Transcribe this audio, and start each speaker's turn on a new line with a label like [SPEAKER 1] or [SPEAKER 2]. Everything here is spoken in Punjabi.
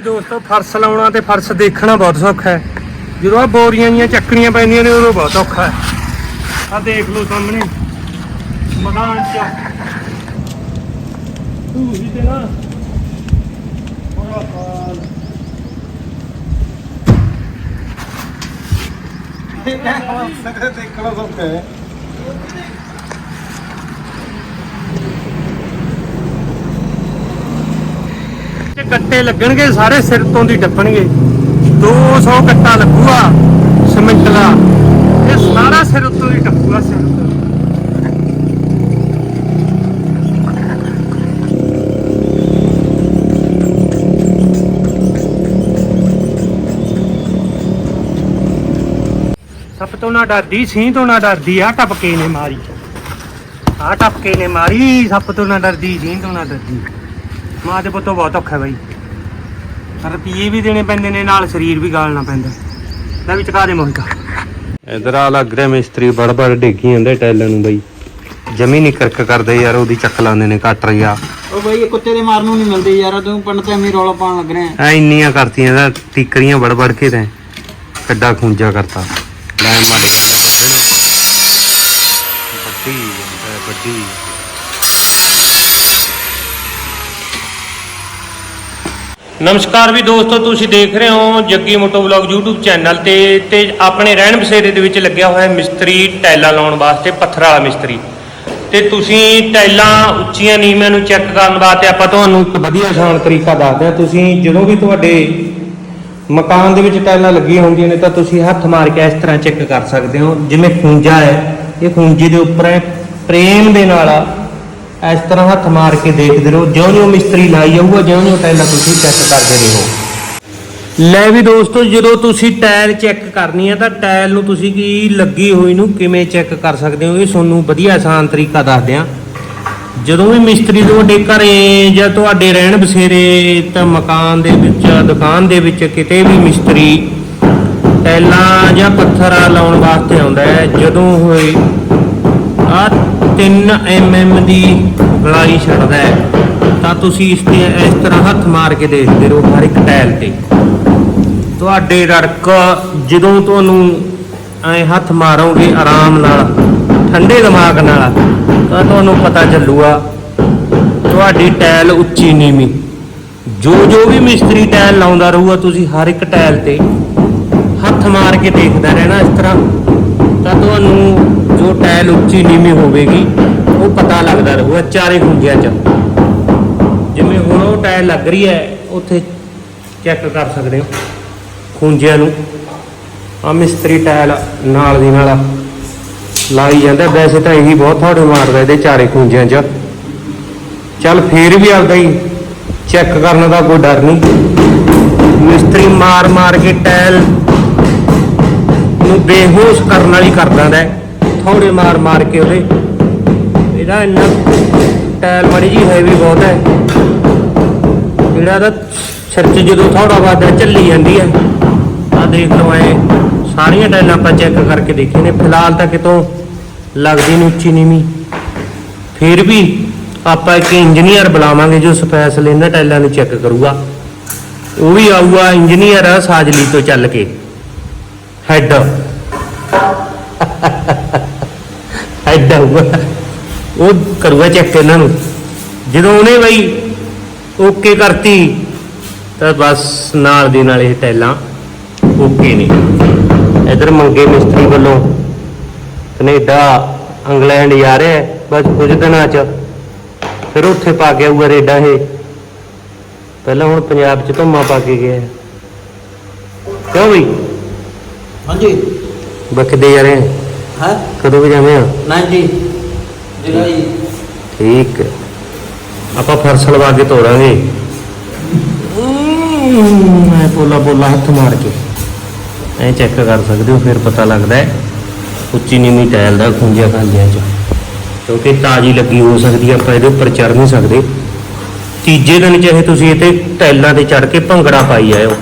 [SPEAKER 1] ਦੋਸਤੋ, ਫਰਸ਼ ਲਾਉਣਾ ਤੇ ਫਰਸ਼ ਦੇਖਣਾ ਬਹੁਤ ਸੌਖਾ ਹੈ। ਜਦੋਂ ਆ ਬੋਰੀਆਂ ਜੀਆਂ ਚੱਕਣੀਆਂ ਪੈਂਦੀਆਂ ਨੇ, ਉਦੋਂ ਬਹੁਤ ਔਖਾ ਹੈ। ਆ ਦੇਖ ਲਓ ਸਾਹਮਣੇ ਮਕਾਨ ਚ। ਤੂੰ ਵੀ ਤੇ ਨਾ, ਬੜਾ ਹਾਲ।
[SPEAKER 2] ਦੇਖਣਾ ਸੌਖਾ ਹੈ।
[SPEAKER 1] ਕੱਟੇ ਲੱਗਣਗੇ, ਸਾਰੇ ਸਿਰ ਤੋਂ ਦੀ ਟੱਪਣਗੇ। 200 ਕੱਟਾ ਲੱਗੂਗਾ ਸਿਮੈਂਟ ਦਾ। ਇਹ ਸਾਰਾ ਸਿਰ ਉੱਤੋਂ ਦੀ ਟੱਪੂਗਾ, ਸਿਰ ਤੋਂ ਸੱਪ ਤੋਂ ਨਾ ਡਰਦੀ ਸੀ ਤੋਂ ਨਾ ਡਰਦੀ ਆ ਟਪਕੇ ਨੇ ਮਾਰੀ। ਆ ਟਪਕੇ ਨੇ ਮਾਰੀ, ਸੱਪ ਤੋਂ ਨਾ ਡਰਦੀ ਸੀ ਤੋਂ ਨਾ ਡਰਦੀ। ਮਾਂ ਦੇ ਪੁੱਤੋਂ ਬਹੁਤ ਔਖਾ ਬਾਈ। ਰੁਪਈਏ ਵੀ ਦੇਣੇ ਪੈਂਦੇ ਨੇ ਨਾਲ ਸਰੀਰ ਵੀ ਗਾਲਣਾ ਪੈਂਦਾ। ਲੈ ਵੀ ਚਕਾ ਦੇ ਮੋਹਿਕਾ। ਇਧਰ ਆ ਲੱਗ ਰਿਹਾ ਮਿਸਤਰੀ ਬੜ ਬੜ ਡੇਗੀ ਜਾਂਦੇ ਟੈਲਾਂ ਨੂੰ ਬਾਈ। ਜਮੀ ਨਹੀਂ ਕਰਕ ਕਰਦੇ ਯਾਰ ਉਹਦੀ ਚੱਕ ਲਾਉਂਦੇ ਨੇ ਕੱਟ ਰਿਆ
[SPEAKER 2] ਉਹ ਬਈ ਇਹ ਕੁੱਤੇ ਦੇ ਮਾਰਨ ਨੂੰ ਨਹੀਂ ਮਿਲਦੇ ਯਾਰ ਤੂੰ ਪੰਡਤ ਐਵੇਂ ਰੌਲਾ ਪਾਉਣ ਲੱਗ ਰਿਹਾ।
[SPEAKER 1] ਐ ਇੰਨੀਆਂ ਕਰਤੀਆਂ ਦਾ ਟਿੱਕਰੀਆਂ ਬੜ ਬੜ ਕੇ ਤੈਂ। ਕੱਡਾ ਖੂੰਜਾ ਕਰਤਾ। ਲੈ ਮਾਰ ਵੱਡੀ ਵੱਡੀ। ਨਮਸਕਾਰ ਵੀ ਦੋਸਤੋ, ਤੁਸੀਂ ਦੇਖ ਰਹੇ ਹੋ Jaggi moto vlog YouTube channel ਤੇ ਤੇ ਆਪਣੇ ਰਹਿਣ ਬਸੇਰੇ ਦੇ ਵਿੱਚ ਲੱਗਿਆ ਹੋਇਆ ਮਿਸਤਰੀ ਟਾਈਲਾਂ ਲਾਉਣ ਵਾਸਤੇ, ਪੱਥਰ ਵਾਲਾ ਮਿਸਤਰੀ। ਤੇ ਤੁਸੀਂ ਟਾਈਲਾਂ ਉੱਚੀਆਂ ਨੀਵੀਆਂ ਨੂੰ ਚੈੱਕ ਕਰਨ ਵਾਸਤੇ ਆਪਾਂ ਤੁਹਾਨੂੰ ਇੱਕ ਵਧੀਆ ਆਸਾਨ ਤਰੀਕਾ ਦੱਸਦੇ ਹਾਂ। ਤੁਸੀਂ ਜਦੋਂ ਵੀ ਤੁਹਾਡੇ ਮਕਾਨ ਦੇ ਵਿੱਚ ਟਾਈਲਾਂ ਲੱਗੀਆਂ ਹੁੰਦੀਆਂ ਨੇ, ਤਾਂ ਤੁਸੀਂ ਹੱਥ ਮਾਰ ਕੇ ਇਸ ਤਰ੍ਹਾਂ ਚੈੱਕ ਕਰ ਸਕਦੇ ਹੋ। ਜਿਵੇਂ ਖੂੰਜਾ ਹੈ, ਇਹ ਖੂੰਜੇ ਦੇ ਉੱਪਰ ਹੈ, ਪ੍ਰੇਮ ਦੇ ਨਾਲ ਇਸ ਤਰ੍ਹਾਂ ਹੱਥ ਮਾਰ ਕੇ ਦੇਖਦੇ ਰਹੋ। ਜਿਉਂ-ਜਿਉਂ ਮਿਸਤਰੀ ਲਾਈ ਜਾਊਗਾ, ਜਿਉਂ-ਜਿਉਂ ਟਾਇਲਾਂ ਤੁਸੀਂ ਚੈੱਕ ਕਰਦੇ ਰਹੋ। ਲੈ ਵੀ ਦੋਸਤੋ, ਜਦੋਂ ਤੁਸੀਂ ਟਾਇਲ ਚੈੱਕ ਕਰਨੀ ਹੈ ਤਾਂ ਟਾਇਲ ਨੂੰ ਤੁਸੀਂ ਕੀ ਲੱਗੀ ਹੋਈ ਨੂੰ ਕਿਵੇਂ ਚੈੱਕ ਕਰ ਸਕਦੇ ਹੋ? ਇਹ ਤੁਹਾਨੂੰ ਵਧੀਆ ਆਸਾਨ ਤਰੀਕਾ ਦੱਸਦੇ ਹਾਂ ਜਦੋਂ ਵੀ ਮਿਸਤਰੀ ਤੁਹਾਡੇ ਘਰੇ ਜਾਂ ਤੁਹਾਡੇ ਰਹਿਣ ਬਸੇਰੇ ਤਾਂ ਮਕਾਨ ਦੇ ਵਿੱਚ, ਦੁਕਾਨ ਦੇ ਵਿੱਚ ਕਿਤੇ ਵੀ ਮਿਸਤਰੀ ਟਾਇਲਾਂ ਜਾਂ ਪੱਥਰ ਲਾਉਣ ਵਾਸਤੇ ਆਉਂਦਾ ਹੈ, ਜਦੋਂ ਹੋਏ ਆ 3 mm ਦੀ ਗਲਾਈ ਛੱਡਦਾ ਹੈ। ਤਾਂ ਤੁਸੀਂ ਇਸ ਤੇ ਇਸ ਤਰ੍ਹਾਂ ਹੱਥ ਮਾਰ ਕੇ ਦੇਖਦੇ ਰਹੋ ਹਰ ਇੱਕ ਟਾਇਲ ਤੇ। ਤੁਹਾਡੇ ਰੜਕ ਜਦੋਂ ਤੁਹਾਨੂੰ ਐ ਹੱਥ ਮਾਰੋਗੇ ਆਰਾਮ ਨਾਲ, ਠੰਡੇ ਦਿਮਾਗ ਨਾਲ, ਤਾਂ ਤੁਹਾਨੂੰ ਪਤਾ ਚੱਲੂਗਾ, ਤੁਹਾਡੀ ਟਾਇਲ ਉੱਚੀ ਨੀਵੀਂ। ਜੋ ਜੋ ਵੀ ਮਿਸਤਰੀ ਟਾਇਲ ਲਾਉਂਦਾ ਰਹੂਗਾ, ਤੁਸੀਂ ਹਰ ਇੱਕ ਟਾਇਲ ਤੇ ਹੱਥ ਮਾਰ ਕੇ ਦੇਖਦਾ ਰਹਿਣਾ ਇਸ ਤਰ੍ਹਾਂ। ਤਾਂ ਤੁਹਾਨੂੰ ਜੋ ਉੱਚੀ ਨੀਵੀਂ ਹੋਵੇਗੀ, ਉਹ ਪਤਾ ਲੱਗਦਾ ਰਹੂਗਾ, ਚਾਰੇ ਖੁੰਝਿਆਂ 'ਚ। ਜਿਵੇਂ ਹੁਣ ਉਹ ਟਾਇਲ ਲੱਗ ਰਹੀ ਹੈ, ਉੱਥੇ ਚੈੱਕ ਕਰ ਸਕਦੇ ਹੋ, ਖੁੰਝਿਆਂ ਨੂੰ। ਆ ਮਿਸਤਰੀ ਟਾਇਲ ਨਾਲ ਦੀ ਨਾਲ ਲਾਈ ਜਾਂਦਾ, ਵੈਸੇ ਤਾਂ ਇਹੀ ਬਹੁਤ ਥੋੜੇ ਮਾਰਦਾ ਇਹਦੇ ਚਾਰੇ ਖੁੰਝਿਆਂ 'ਚ। ਚੱਲ ਫੇਰ ਵੀ ਆਪਦਾ ਹੀ ਚੈੱਕ ਕਰਨ ਦਾ ਕੋਈ ਡਰ ਨਹੀਂ। ਮਿਸਤਰੀ ਮਾਰ ਮਾਰ ਕੇ ਟਾਇਲ ਨੂੰ ਬੇਹੋਸ਼ ਕਰਨ ਵਾਲੀ ਕਰ ਦਿੰਦਾ ਹੈ। ਥੋੜੇ ਮਾਰ ਮਾਰ ਕੇ ਉਹਦੇ। ਇਹਦਾ ਇੰਨਾ ਟਾਇਲ ਮੜੀ ਜੀ ਹੈਵੀ ਬਹੁਤ ਹੈ। ਜਿਹੜਾ ਦਾ ਸਿਰ 'ਚ ਜਦੋਂ ਥੋੜਾ ਵਾਦਾ ਚੱਲੀ ਜਾਂਦੀ ਹੈ। ਆ ਦੇਖ ਲਓ ਐ, ਸਾਰੀਆਂ ਟਾਇਲਾਂ ਆਪਾਂ ਚੈੱਕ ਕਰਕੇ ਦੇਖੇ ਨੇ। ਫਿਲਹਾਲ ਤਾਂ ਕਿਤੋਂ ਲੱਗਦੀ ਨਹੀਂ ਉੱਚੀ ਨੀਵੀਂ। ਫਿਰ ਵੀ ਆਪਾਂ ਇੱਕ ਇੰਜੀਨੀਅਰ ਬੁਲਾਵਾਂਗੇ ਜੋ ਸਪੈਸ਼ਲ ਇਹਨਾਂ ਟਾਇਲਾਂ ਨੂੰ ਚੈੱਕ ਕਰੂਗਾ। ਉਹ ਵੀ ਆਊਗਾ ਇੰਜੀਨੀਅਰ ਸਾਜਲੀ ਤੋਂ ਚੱਲ ਕੇ। ਹੈਡ ਹੈਡ ਆਊਗਾ ਉਹ ਕਰੂਗਾ ਚੈੱਕ ਇਹਨਾਂ ਨੂੰ। ਜਦੋਂ ਉਹਨੇ ਬਈ ਓਕੇ ਕਰਤੀ ਤਾਂ ਬਸ ਨਾਲ ਦੀ ਨਾਲ ਇਹ ਟੈਲਾਂ ਓਕੇ ਨੇ। ਇਧਰ ਮੰਗੇ ਮਿਸਤਰੀ ਵੱਲੋਂ ਕੈਨੇਡਾ ਇੰਗਲੈਂਡ ਜਾ ਰਿਹਾ ਬਸ ਕੁਝ ਦਿਨਾਂ ਚ। ਫਿਰ ਉੱਥੇ ਪਾ ਕੇ ਆਊਗਾ ਰੇਡਾ ਇਹ। ਪਹਿਲਾਂ ਹੁਣ ਪੰਜਾਬ ਚ ਧੁੰਮਾ ਪਾ ਕੇ ਗਿਆ। ਕਿਉਂ ਬਈ?
[SPEAKER 2] ਹਾਂਜੀ।
[SPEAKER 1] ਬਖਦੇ ਜਾ ਰਹੇ
[SPEAKER 2] ਹੈ?
[SPEAKER 1] ਕਦੋਂ ਵੀ ਜਾਵੇਂ ਆ?
[SPEAKER 2] ਨਹੀਂ ਜੀ ਜੁਲਾਈ।
[SPEAKER 1] ਠੀਕ ਹੈ। ਆਪਾਂ ਫਰਸ਼ ਲਵਾ ਕੇ ਤੋੜਾਂਗੇ। ਮੈਂ ਪੋਲਾ ਪੋਲਾ ਹੱਥ ਮਾਰ ਕੇ। ਐ ਚੈੱਕ ਕਰ ਸਕਦੇ ਹੋ ਫਿਰ ਪਤਾ ਲੱਗਦਾ ਹੈ। ਉੱਚੀ ਨੀਵੀਂ ਟਾਇਲ ਦਾ ਖੁੰਝਿਆ ਖਾਂਦਿਆਂ ਚ। ਕਿਉਂਕਿ ਤਾਜੀ ਲੱਗੀ ਹੋ ਸਕਦੀ ਹੈ ਆਪਾਂ ਇਹਦੇ ਉੱਪਰ ਚੜ ਨਹੀਂ ਸਕਦੇ। ਤੀਜੇ ਦਿਨ ਚਾਹੇ ਤੁਸੀਂ ਇਹ ਤੇ ਟਾਈਲਾਂ ਤੇ ਚੜ ਕੇ ਭੰਗੜਾ ਪਾਈ ਆਇਓ।